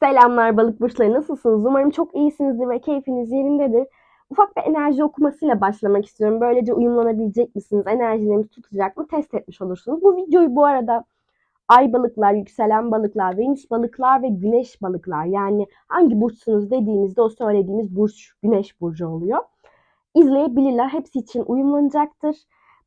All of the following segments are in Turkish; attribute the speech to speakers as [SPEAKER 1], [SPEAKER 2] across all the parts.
[SPEAKER 1] Selamlar balık burçları nasılsınız? Umarım çok iyisinizdir ve keyfiniz yerindedir. Ufak bir enerji okumasıyla başlamak istiyorum. Böylece uyumlanabilecek misiniz? Enerjileriniz tutacak mı? Test etmiş olursunuz. Bu videoyu bu arada ay balıklar, yükselen balıklar, venüs balıklar ve güneş balıklar yani hangi burçsunuz dediğimizde o söylediğimiz burç güneş burcu oluyor. İzleyebilirler. Hepsi için uyumlanacaktır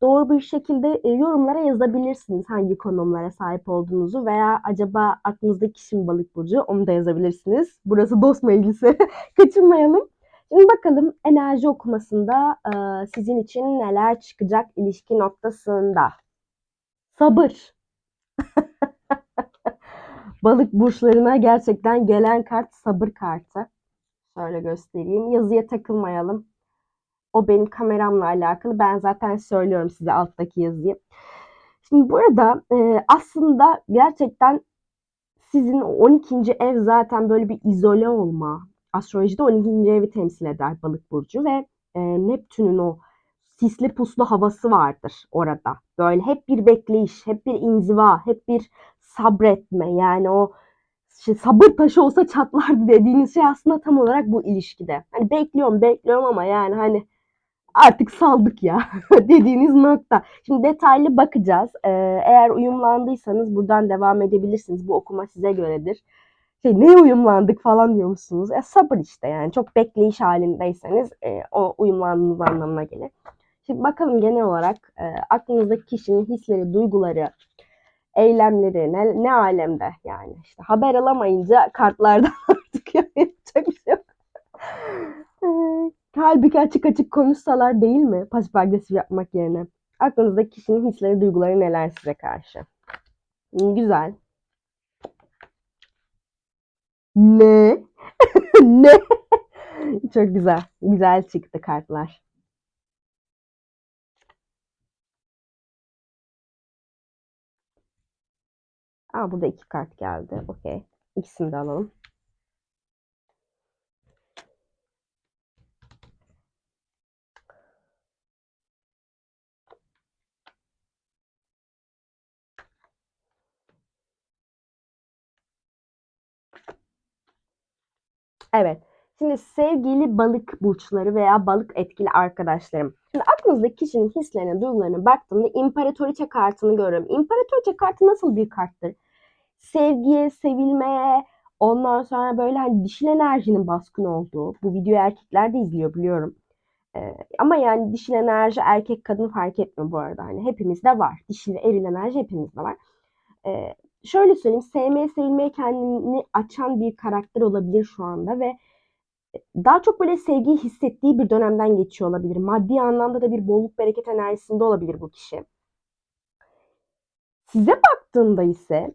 [SPEAKER 1] doğru bir şekilde e, yorumlara yazabilirsiniz hangi konumlara sahip olduğunuzu veya acaba aklınızdaki kişi mi balık burcu onu da yazabilirsiniz. Burası dost meclisi. Kaçınmayalım. Şimdi bakalım enerji okumasında e, sizin için neler çıkacak ilişki noktasında. Sabır. Balık burçlarına gerçekten gelen kart sabır kartı. Şöyle göstereyim. Yazıya takılmayalım. O benim kameramla alakalı. Ben zaten söylüyorum size alttaki yazıyı. Şimdi burada e, aslında gerçekten sizin 12. ev zaten böyle bir izole olma. Astrolojide 12. evi temsil eder balık burcu ve e, Neptün'ün o sisli puslu havası vardır orada. Böyle hep bir bekleyiş, hep bir inziva, hep bir sabretme. Yani o işte sabır taşı olsa çatlardı dediğiniz şey aslında tam olarak bu ilişkide. Hani bekliyorum, bekliyorum ama yani hani artık saldık ya dediğiniz nokta. Şimdi detaylı bakacağız. Ee, eğer uyumlandıysanız buradan devam edebilirsiniz. Bu okuma size göredir. Şey, ne uyumlandık falan diyor musunuz? E, sabır işte yani. Çok bekleyiş halindeyseniz e, o uyumlandığınız anlamına gelir. Şimdi bakalım genel olarak e, aklınızdaki kişinin hisleri, duyguları, eylemleri ne, ne alemde yani. işte haber alamayınca kartlardan artık yapacak bir. Halbuki açık açık konuşsalar değil mi? Pasif agresif yapmak yerine. Aklınızdaki kişinin hisleri, duyguları neler size karşı? Güzel. Ne? ne? Çok güzel. Güzel çıktı kartlar. Aa burada iki kart geldi. Okey. İkisini de alalım. Evet. Şimdi sevgili balık burçları veya balık etkili arkadaşlarım. Şimdi aklınızdaki kişinin hislerine, duygularına baktığımda imparatoriçe kartını görüyorum. İmparatoriçe kartı nasıl bir karttır? Sevgiye, sevilmeye, ondan sonra böyle hani dişil enerjinin baskın olduğu. Bu videoyu erkekler de izliyor biliyorum. Ee, ama yani dişil enerji erkek kadın fark etmiyor bu arada. Hani hepimizde var. Dişil eril enerji hepimizde var. Ee, şöyle söyleyeyim sevmeye sevilmeye kendini açan bir karakter olabilir şu anda ve daha çok böyle sevgiyi hissettiği bir dönemden geçiyor olabilir. Maddi anlamda da bir bolluk bereket enerjisinde olabilir bu kişi. Size baktığında ise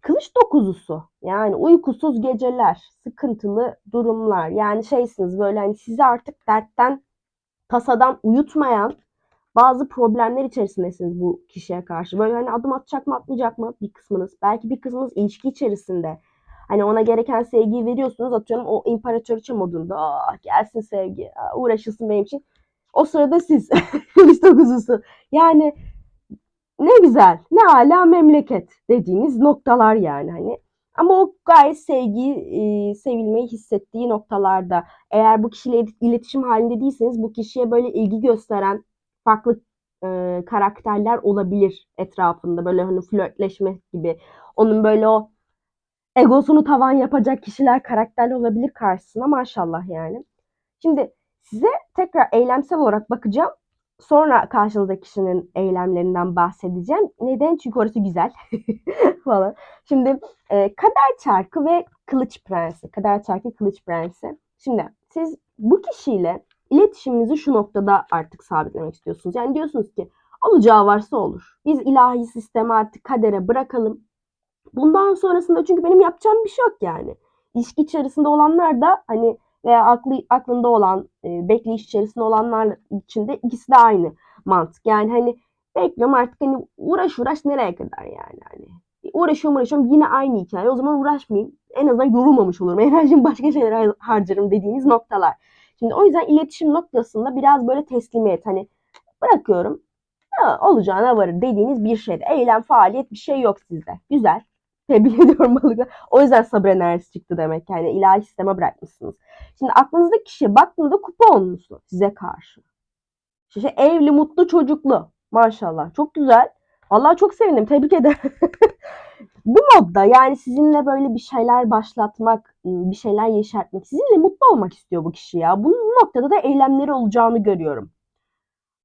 [SPEAKER 1] kılıç dokuzusu yani uykusuz geceler, sıkıntılı durumlar yani şeysiniz böyle hani sizi artık dertten tasadan uyutmayan bazı problemler içerisindesiniz bu kişiye karşı. Böyle hani adım atacak mı atmayacak mı bir kısmınız. Belki bir kısmınız ilişki içerisinde. Hani ona gereken sevgiyi veriyorsunuz atıyorum o imparatoriçe modunda. Ah gelsin sevgi ah, uğraşılsın benim için. O sırada siz kılıç. Yani ne güzel ne hala memleket dediğiniz noktalar yani hani. Ama o gayet sevgi, e, sevilmeyi hissettiği noktalarda. Eğer bu kişiyle iletişim halinde değilseniz bu kişiye böyle ilgi gösteren farklı e, karakterler olabilir etrafında. Böyle hani flörtleşme gibi. Onun böyle o egosunu tavan yapacak kişiler karakterli olabilir karşısına maşallah yani. Şimdi size tekrar eylemsel olarak bakacağım. Sonra karşınızdaki kişinin eylemlerinden bahsedeceğim. Neden? Çünkü orası güzel falan. Şimdi e, kader çarkı ve kılıç prensi. Kader çarkı kılıç prensi. Şimdi siz bu kişiyle iletişiminizi şu noktada artık sabitlemek istiyorsunuz. Yani diyorsunuz ki olacağı varsa olur. Biz ilahi sistemi artık kadere bırakalım. Bundan sonrasında çünkü benim yapacağım bir şey yok yani. İlişki içerisinde olanlar da hani veya aklı, aklında olan, e, bekleyiş içerisinde olanlar için de ikisi de aynı mantık. Yani hani bekliyorum artık hani uğraş uğraş nereye kadar yani hani. Uğraşıyorum uğraşıyorum yine aynı hikaye. O zaman uğraşmayayım. En azından yorulmamış olurum. Enerjimi başka şeylere harcarım dediğiniz noktalar. Şimdi o yüzden iletişim noktasında biraz böyle teslimiyet hani bırakıyorum. Ha, olacağına varır dediğiniz bir şeyde. Eylem, faaliyet bir şey yok sizde. Güzel. Tebrik ediyorum balıklar. O yüzden sabır enerjisi çıktı demek. Yani ilahi sisteme bırakmışsınız. Şimdi aklınızdaki kişiye baktığınızda kupa onlusu size karşı. İşte evli, mutlu, çocuklu. Maşallah. Çok güzel. Vallahi çok sevindim. Tebrik ederim. Bu modda yani sizinle böyle bir şeyler başlatmak, bir şeyler yeşertmek, sizinle mutlu olmak istiyor bu kişi ya. Bu noktada da eylemleri olacağını görüyorum.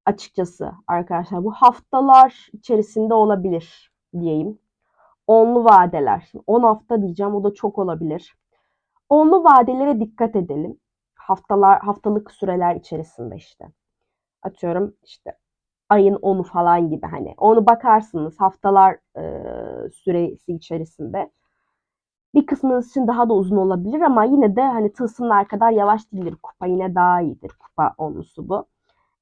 [SPEAKER 1] Açıkçası arkadaşlar bu haftalar içerisinde olabilir diyeyim. Onlu vadeler. Şimdi 10 hafta diyeceğim o da çok olabilir. Onlu vadelere dikkat edelim. Haftalar, haftalık süreler içerisinde işte. Atıyorum işte ayın 10'u falan gibi hani. Onu bakarsınız haftalar e, süresi içerisinde. Bir kısmınız için daha da uzun olabilir ama yine de hani tılsımlar kadar yavaş değildir. Kupa yine daha iyidir. Kupa onlusu bu.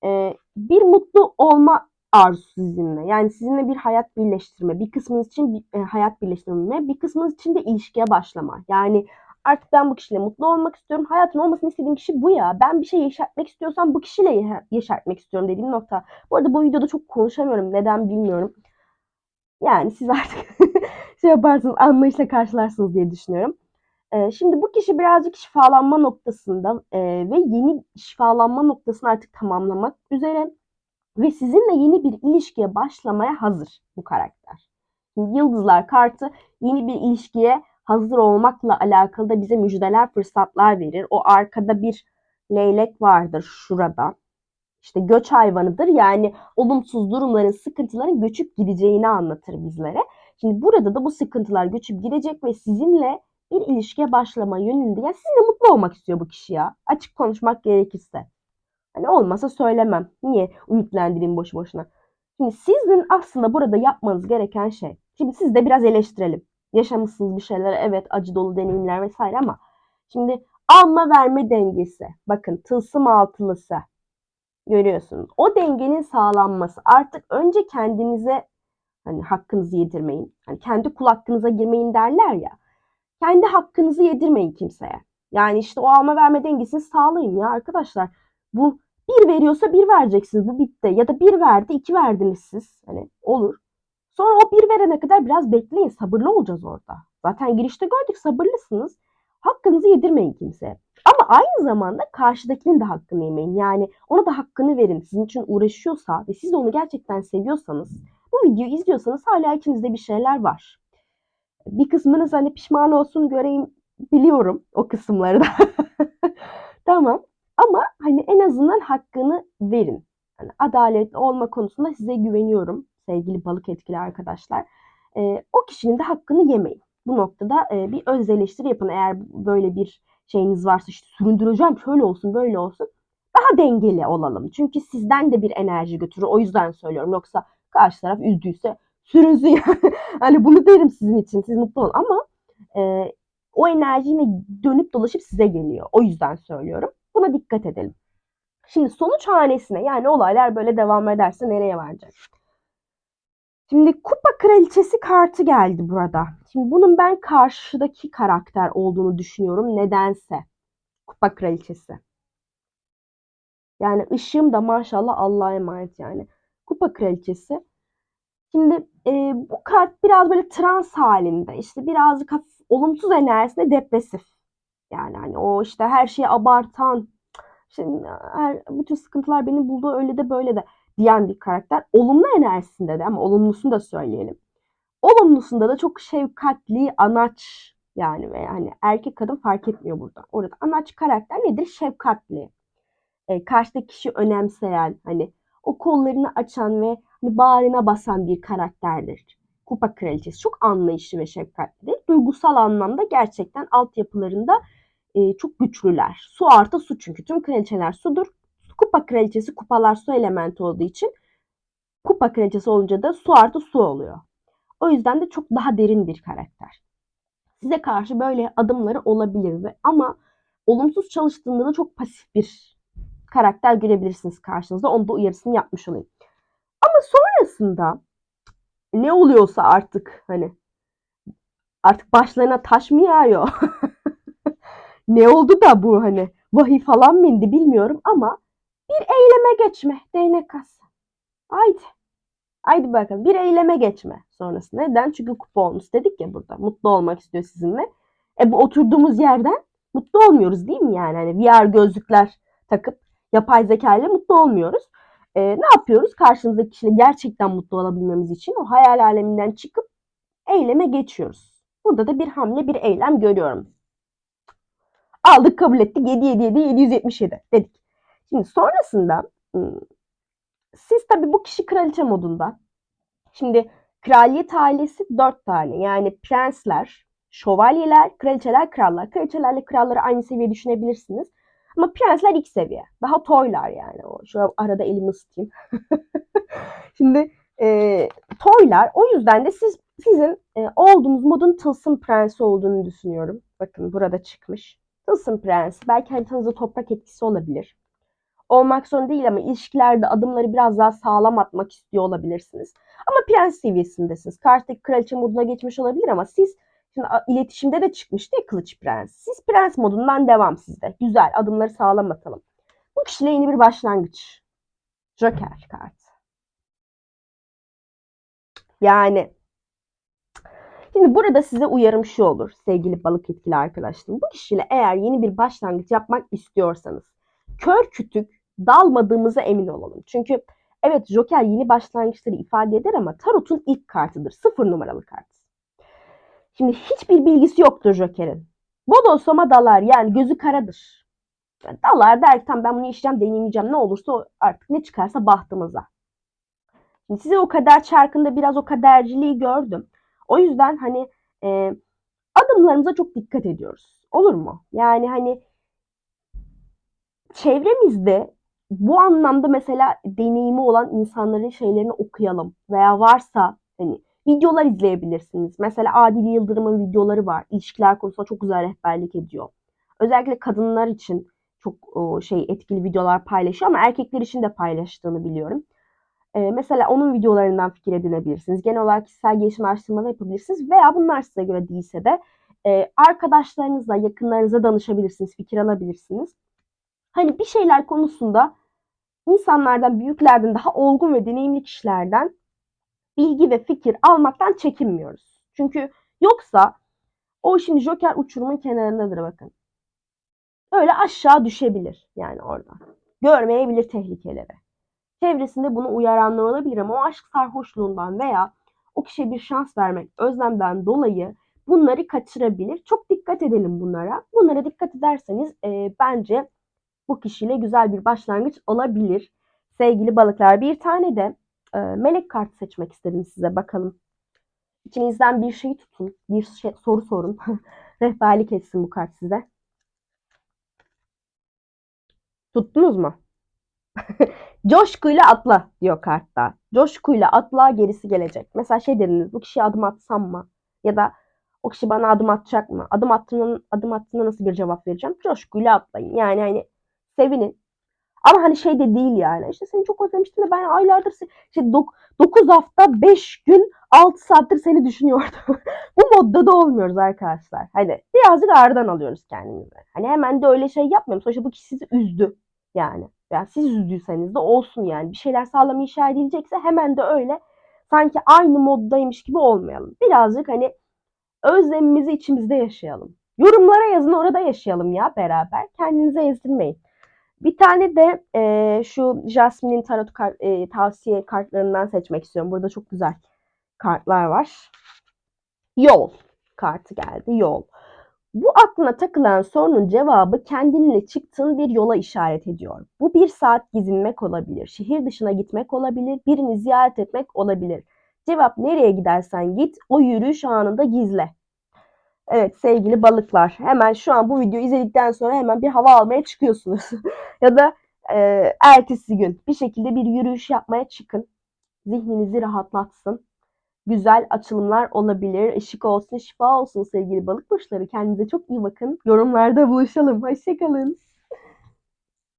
[SPEAKER 1] E, bir mutlu olma arzusu sizinle. Yani sizinle bir hayat birleştirme. Bir kısmınız için bir, e, hayat birleştirme. Bir kısmınız için de ilişkiye başlama. Yani artık ben bu kişiyle mutlu olmak istiyorum. Hayatın olmasını istediğim kişi bu ya. Ben bir şey yeşertmek istiyorsam bu kişiyle yeşertmek istiyorum dediğim nokta. Bu arada bu videoda çok konuşamıyorum. Neden bilmiyorum. Yani siz artık şey yaparsınız, anlayışla karşılarsınız diye düşünüyorum. Ee, şimdi bu kişi birazcık şifalanma noktasında e, ve yeni şifalanma noktasını artık tamamlamak üzere ve sizinle yeni bir ilişkiye başlamaya hazır bu karakter. Yıldızlar kartı yeni bir ilişkiye hazır olmakla alakalı da bize müjdeler, fırsatlar verir. O arkada bir leylek vardır şurada. İşte göç hayvanıdır. Yani olumsuz durumların, sıkıntıların göçüp gideceğini anlatır bizlere. Şimdi burada da bu sıkıntılar göçüp gidecek ve sizinle bir ilişkiye başlama yönünde. Yani sizinle mutlu olmak istiyor bu kişi ya. Açık konuşmak gerekirse. Hani olmasa söylemem. Niye ümitlendireyim boşu boşuna. Şimdi sizin aslında burada yapmanız gereken şey. Şimdi siz de biraz eleştirelim. Yaşamışsınız bir şeyler. Evet acı dolu deneyimler vesaire ama şimdi alma verme dengesi. Bakın tılsım altılısı. Görüyorsunuz. O dengenin sağlanması. Artık önce kendinize hani hakkınızı yedirmeyin. Hani kendi kul hakkınıza girmeyin derler ya. Kendi hakkınızı yedirmeyin kimseye. Yani işte o alma verme dengesini sağlayın ya arkadaşlar. Bu bir veriyorsa bir vereceksiniz. Bu bitti. Ya da bir verdi, iki verdiniz siz. Hani olur. Sonra o bir verene kadar biraz bekleyin. Sabırlı olacağız orada. Zaten girişte gördük sabırlısınız. Hakkınızı yedirmeyin kimseye. Ama aynı zamanda karşıdakinin de hakkını yemeyin. Yani ona da hakkını verin. Sizin için uğraşıyorsa ve siz onu gerçekten seviyorsanız, bu videoyu izliyorsanız hala içinizde bir şeyler var. Bir kısmınız hani pişman olsun göreyim biliyorum o kısımları da. tamam. Ama hani en azından hakkını verin. Yani adaletli olma konusunda size güveniyorum sevgili balık etkili arkadaşlar. E, o kişinin de hakkını yemeyin. Bu noktada e, bir öz eleştiri yapın. Eğer böyle bir şeyiniz varsa işte süründüreceğim şöyle olsun böyle olsun. Daha dengeli olalım. Çünkü sizden de bir enerji götürür. O yüzden söylüyorum. Yoksa karşı taraf üzdüyse sürünsün. hani bunu derim sizin için. Siz mutlu olun. Ama e, o enerji yine dönüp dolaşıp size geliyor. O yüzden söylüyorum. Buna dikkat edelim. Şimdi sonuç hanesine yani olaylar böyle devam ederse nereye varacak? Şimdi kupa kraliçesi kartı geldi burada. Şimdi bunun ben karşıdaki karakter olduğunu düşünüyorum nedense. Kupa kraliçesi. Yani ışığım da maşallah Allah'a emanet yani. Kupa kraliçesi. Şimdi e, bu kart biraz böyle trans halinde. İşte birazcık olumsuz enerjisinde depresif. Yani hani o işte her şeyi abartan, işte her, bütün sıkıntılar beni buldu öyle de böyle de diyen bir karakter. Olumlu enerjisinde de ama olumlusunu da söyleyelim. Olumlusunda da çok şefkatli, anaç yani ve yani erkek kadın fark etmiyor burada. Orada anaç karakter nedir? Şefkatli. E, karşıdaki kişi önemseyen, hani o kollarını açan ve hani bağrına basan bir karakterdir. Kupa kraliçesi çok anlayışlı ve şefkatli. Duygusal anlamda gerçekten altyapılarında e, çok güçlüler. Su artı su çünkü tüm kraliçeler sudur. Kupa kraliçesi kupalar su elementi olduğu için kupa kraliçesi olunca da su artı su oluyor. O yüzden de çok daha derin bir karakter. Size karşı böyle adımları olabilir ve ama olumsuz çalıştığında da çok pasif bir karakter görebilirsiniz karşınızda. Onu da uyarısını yapmış olayım. Ama sonrasında ne oluyorsa artık hani artık başlarına taş mı yağıyor? ne oldu da bu hani vahiy falan mı indi bilmiyorum ama bir eyleme geçme değnek kas. Haydi. Haydi bakalım bir eyleme geçme sonrası. Neden? Çünkü kuponumuz dedik ya burada. Mutlu olmak istiyor sizinle. E bu oturduğumuz yerden mutlu olmuyoruz değil mi yani? Hani VR gözlükler takıp yapay zeka ile mutlu olmuyoruz. E, ne yapıyoruz? Karşımızdaki kişiyle gerçekten mutlu olabilmemiz için o hayal aleminden çıkıp eyleme geçiyoruz. Burada da bir hamle, bir eylem görüyorum. Aldık, kabul ettik. 7, 7, 7, 777 dedik. Şimdi sonrasında siz tabii bu kişi kraliçe modunda. Şimdi kraliyet ailesi dört tane. Yani prensler, şövalyeler, kraliçeler, krallar. Kraliçelerle kralları aynı seviye düşünebilirsiniz. Ama prensler ilk seviye. Daha toylar yani. O, şu arada elimi ısıtayım. Şimdi e, toylar. O yüzden de siz sizin e, olduğunuz modun tılsım prensi olduğunu düşünüyorum. Bakın burada çıkmış. Tılsım prensi. Belki haritanızda toprak etkisi olabilir olmak zorunda değil ama ilişkilerde adımları biraz daha sağlam atmak istiyor olabilirsiniz. Ama prens seviyesindesiniz. Karşıdaki kraliçe moduna geçmiş olabilir ama siz şimdi iletişimde de çıkmıştı ya kılıç prens. Siz prens modundan devam sizde. Güzel adımları sağlam atalım. Bu kişiyle yeni bir başlangıç. Joker kartı. Yani Şimdi burada size uyarım şu olur sevgili balık etkili arkadaşlarım. Bu kişiyle eğer yeni bir başlangıç yapmak istiyorsanız kör kütük dalmadığımıza emin olalım. Çünkü evet Joker yeni başlangıçları ifade eder ama Tarot'un ilk kartıdır. Sıfır numaralı kart. Şimdi hiçbir bilgisi yoktur Joker'in. Bodoslama dalar yani gözü karadır. Yani dalar der tamam ben bunu işleyeceğim deneyimleyeceğim ne olursa artık ne çıkarsa bahtımıza. Şimdi size o kader çarkında biraz o kaderciliği gördüm. O yüzden hani e, adımlarımıza çok dikkat ediyoruz. Olur mu? Yani hani çevremizde bu anlamda mesela deneyimi olan insanların şeylerini okuyalım veya varsa hani videolar izleyebilirsiniz. Mesela Adil Yıldırım'ın videoları var. İlişkiler konusunda çok güzel rehberlik ediyor. Özellikle kadınlar için çok şey etkili videolar paylaşıyor ama erkekler için de paylaştığını biliyorum. Ee, mesela onun videolarından fikir edinebilirsiniz. Genel olarak kişisel gelişim araştırmaları yapabilirsiniz veya bunlar size göre değilse de e, arkadaşlarınızla, yakınlarınıza danışabilirsiniz, fikir alabilirsiniz. Hani bir şeyler konusunda insanlardan, büyüklerden, daha olgun ve deneyimli kişilerden bilgi ve fikir almaktan çekinmiyoruz. Çünkü yoksa o şimdi Joker uçurumun kenarındadır bakın. Öyle aşağı düşebilir yani orada. Görmeyebilir tehlikeleri. Çevresinde bunu uyaranlar olabilir ama o aşk sarhoşluğundan veya o kişiye bir şans vermek özlemden dolayı bunları kaçırabilir. Çok dikkat edelim bunlara. Bunlara dikkat ederseniz e, bence bu kişiyle güzel bir başlangıç olabilir. Sevgili balıklar bir tane de e, melek kartı seçmek istedim size bakalım. İçinizden bir şey tutun, bir şey, soru sorun. Rehberlik etsin bu kart size. Tuttunuz mu? Coşkuyla atla diyor kartta. Coşkuyla atla gerisi gelecek. Mesela şey dediniz bu kişiye adım atsam mı? Ya da o kişi bana adım atacak mı? Adım attığında, adım attığında nasıl bir cevap vereceğim? Coşkuyla atlayın. Yani hani sevinin. Ama hani şey de değil yani. İşte seni çok özlemiştim de ben aylardır işte 9 hafta 5 gün 6 saattir seni düşünüyordum. Bu modda da olmuyoruz arkadaşlar. Hani birazcık ağırdan alıyoruz kendimizi. Hani hemen de öyle şey yapmıyorum. Sonuçta bu kişi sizi üzdü. Yani. Ya siz üzdüyseniz de olsun yani. Bir şeyler sağlam inşa edilecekse hemen de öyle sanki aynı moddaymış gibi olmayalım. Birazcık hani özlemimizi içimizde yaşayalım. Yorumlara yazın orada yaşayalım ya beraber. Kendinize ezdirmeyin. Bir tane de e, şu Jasmine'in tarot kart, e, tavsiye kartlarından seçmek istiyorum. Burada çok güzel kartlar var. Yol kartı geldi. Yol. Bu aklına takılan sorunun cevabı kendinle çıktığın bir yola işaret ediyor. Bu bir saat gezinmek olabilir, şehir dışına gitmek olabilir, birini ziyaret etmek olabilir. Cevap nereye gidersen git, o yürüyüş anında gizle. Evet sevgili balıklar hemen şu an bu videoyu izledikten sonra hemen bir hava almaya çıkıyorsunuz. ya da e, ertesi gün bir şekilde bir yürüyüş yapmaya çıkın. Zihninizi rahatlatsın. Güzel açılımlar olabilir. Işık olsun, şifa olsun sevgili balık burçları. Kendinize çok iyi bakın. Yorumlarda buluşalım. Hoşçakalın.